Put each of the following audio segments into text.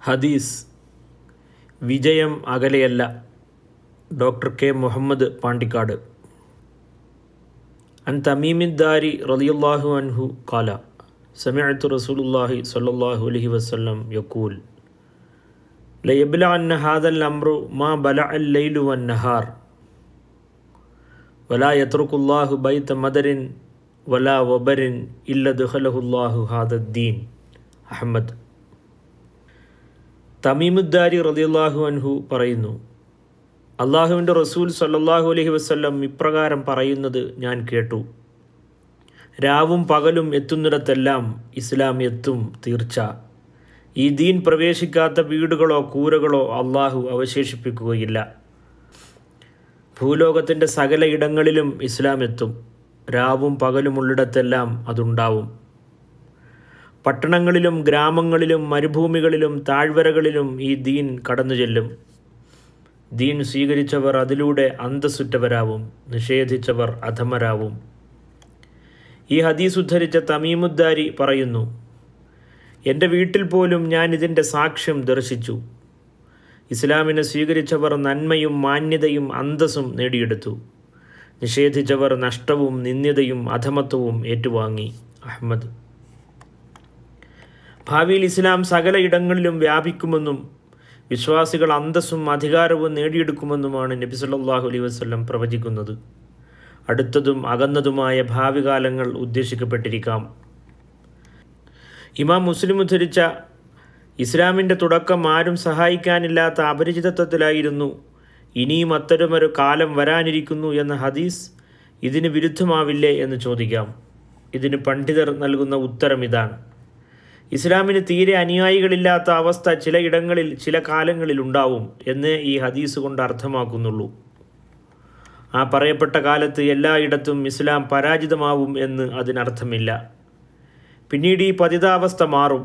ഹദീസ് വിജയം അകലെയല്ല. Doctor K Muhammad Pandikkad. അൻ തമീമിദ്ദാരി റളിയല്ലാഹു അൻഹു കാല സമയത്ത് റസൂലുല്ലാഹി സല്ലാഹു അലഹി വസ്ലം യക്കൂൽ ലയബ്ലഅന്ന ഹാദൽ അംറു മാ ബലഅൽ ലൈലു വൻ നഹാർ വലാ യത്രുക്കുല്ലാഹു ബൈത മദരിൻ വലാ വബരിൻ ഇല്ല ദുഹലഹുല്ലാഹു ഹാദദ്ദീൻ അഹമ്മദ് തമീമുദ്ദാരി റളിയല്ലാഹു അൻഹു പറയുന്നു അള്ളാഹുവിന്റെ റസൂൽ സല്ലാഹു അലഹി വസ്ല്ലം ഇപ്രകാരം പറയുന്നത് ഞാൻ കേട്ടു. രാവും പകലും എത്തുന്നിടത്തെല്ലാം ഇസ്ലാം എത്തും തീർച്ച. ഈ ദീൻ പ്രവേശിക്കാത്ത വീടുകളോ കൂരകളോ അള്ളാഹു അവശേഷിപ്പിക്കുകയില്ല. ഭൂലോകത്തിന്റെ സകല ഇടങ്ങളിലും ഇസ്ലാം എത്തും. രാവും പകലുമുള്ളിടത്തെല്ലാം അതുണ്ടാവും. പട്ടണങ്ങളിലും ഗ്രാമങ്ങളിലും മരുഭൂമികളിലും താഴ്വരകളിലും ഈ ദീൻ കടന്നു ചെല്ലും. ദീൻ സ്വീകരിച്ചവർ അതിലൂടെ അന്തസ്സുറ്റവരാവും നിഷേധിച്ചവർ അധമരാവും. ഈ ഹദീസ് ഉദ്ധരിച്ച തമീമുദ്ദാരി പറയുന്നു എന്റെ വീട്ടിൽ പോലും ഞാൻ ഇതിന്റെ സാക്ഷ്യം ദർശിച്ചു. ഇസ്ലാമിനെ സ്വീകരിച്ചവർ നന്മയും മാന്യതയും അന്തസ്സും നേടിയെടുത്തു. നിഷേധിച്ചവർ നഷ്ടവും നിന്ദ്യതയും അധമത്വവും ഏറ്റുവാങ്ങി. അഹമ്മദ് ഭാവിയിൽ ഇസ്ലാം സകല ഇടങ്ങളിലും വ്യാപിക്കുമെന്നും വിശ്വാസികൾ അന്തസ്സും അധികാരവും നേടിയെടുക്കുമെന്നുമാണ് നബി സല്ലാഹു അലൈഹി വസല്ലം പ്രവചിക്കുന്നത്. അടുത്തതും അകന്നതുമായ ഭാവി കാലങ്ങൾ ഉദ്ദേശിക്കപ്പെട്ടിരിക്കാം. ഇമാം മുസ്ലിം ഉദ്ധരിച്ച ഇസ്ലാമിന്റെ തുടക്കം ആരും സഹായിക്കാനില്ലാത്ത അപരിചിതത്വത്തിലായിരുന്നു. ഇനിയും അത്തരമൊരു കാലം വരാനിരിക്കുന്നു എന്ന ഹദീസ് ഇതിന് വിരുദ്ധമാവില്ലേ എന്ന് ചോദിക്കാം. ഇതിന് പണ്ഡിതർ നൽകുന്ന ഉത്തരം ഇതാണ്. ഇസ്ലാമിന് തീരെ അനുയായികളില്ലാത്ത അവസ്ഥ ചിലയിടങ്ങളിൽ ചില കാലങ്ങളിൽ ഉണ്ടാവും എന്ന് ഈ ഹദീസ് കൊണ്ട് അർത്ഥമാക്കുന്നുള്ളൂ. ആ പറയപ്പെട്ട കാലത്ത് എല്ലായിടത്തും ഇസ്ലാം പരാജിതമാവും എന്ന് അതിനർത്ഥമില്ല. പിന്നീട് ഈ പതിതാവസ്ഥ മാറും.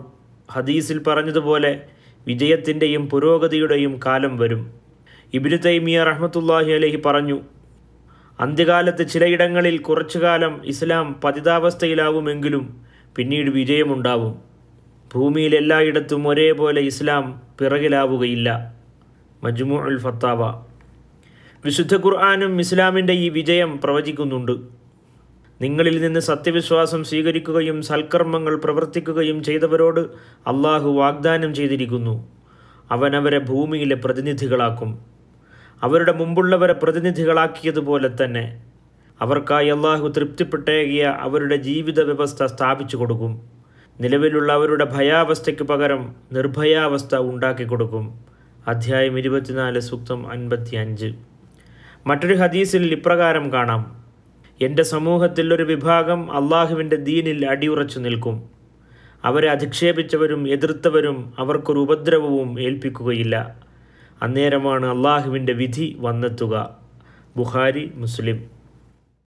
ഹദീസിൽ പറഞ്ഞതുപോലെ വിജയത്തിന്റെയും പുരോഗതിയുടെയും കാലം വരും. ഇബിനു തൈമിയ റഹ്മത്തുല്ലാഹി അലഹി പറഞ്ഞു അന്ത്യകാലത്ത് ചിലയിടങ്ങളിൽ കുറച്ചു കാലം ഇസ്ലാം പതിതാവസ്ഥയിലാവുമെങ്കിലും പിന്നീട് വിജയമുണ്ടാവും. ഭൂമിയിൽ എല്ലായിടത്തും ഒരേപോലെ ഇസ്ലാം പിറകിലാവുകയില്ല. മജ്മു ഉൽ ഫത്താവ. വിശുദ്ധ ഖുർആാനും ഇസ്ലാമിന്റെ ഈ വിജയം പ്രവചിക്കുന്നുണ്ട്. നിങ്ങളിൽ നിന്ന് സത്യവിശ്വാസം സ്വീകരിക്കുകയും സൽക്കർമ്മങ്ങൾ പ്രവർത്തിക്കുകയും ചെയ്തവരോട് അള്ളാഹു വാഗ്ദാനം ചെയ്തിരിക്കുന്നു. അവനവരെ ഭൂമിയിലെ പ്രതിനിധികളാക്കും. അവരുടെ മുമ്പുള്ളവരെ പ്രതിനിധികളാക്കിയതുപോലെ തന്നെ അവർക്കായി അള്ളാഹു തൃപ്തിപ്പെട്ടേകിയ അവരുടെ ജീവിത വ്യവസ്ഥ സ്ഥാപിച്ചു കൊടുക്കും നിലവിലുള്ള അവരുടെ ഭയാവസ്ഥയ്ക്ക് പകരം നിർഭയാവസ്ഥ ഉണ്ടാക്കി കൊടുക്കും അധ്യായം ഇരുപത്തിനാല് സൂക്തം അൻപത്തി അഞ്ച് മറ്റൊരു ഹദീസിൽ ഇപ്രകാരം കാണാം. എന്റെ സമൂഹത്തിൽ ഒരു വിഭാഗം അള്ളാഹുവിന്റെ ദീനിൽ അടിയുറച്ചു നിൽക്കും. അവരെ അധിക്ഷേപിച്ചവരും എതിർത്തവരും അവർക്കൊരു ഉപദ്രവവും ഏൽപ്പിക്കുകയില്ല. അന്നേരമാണ് അള്ളാഹുവിന്റെ വിധി വന്നെത്തുക. ബുഹാരി മുസ്ലിം.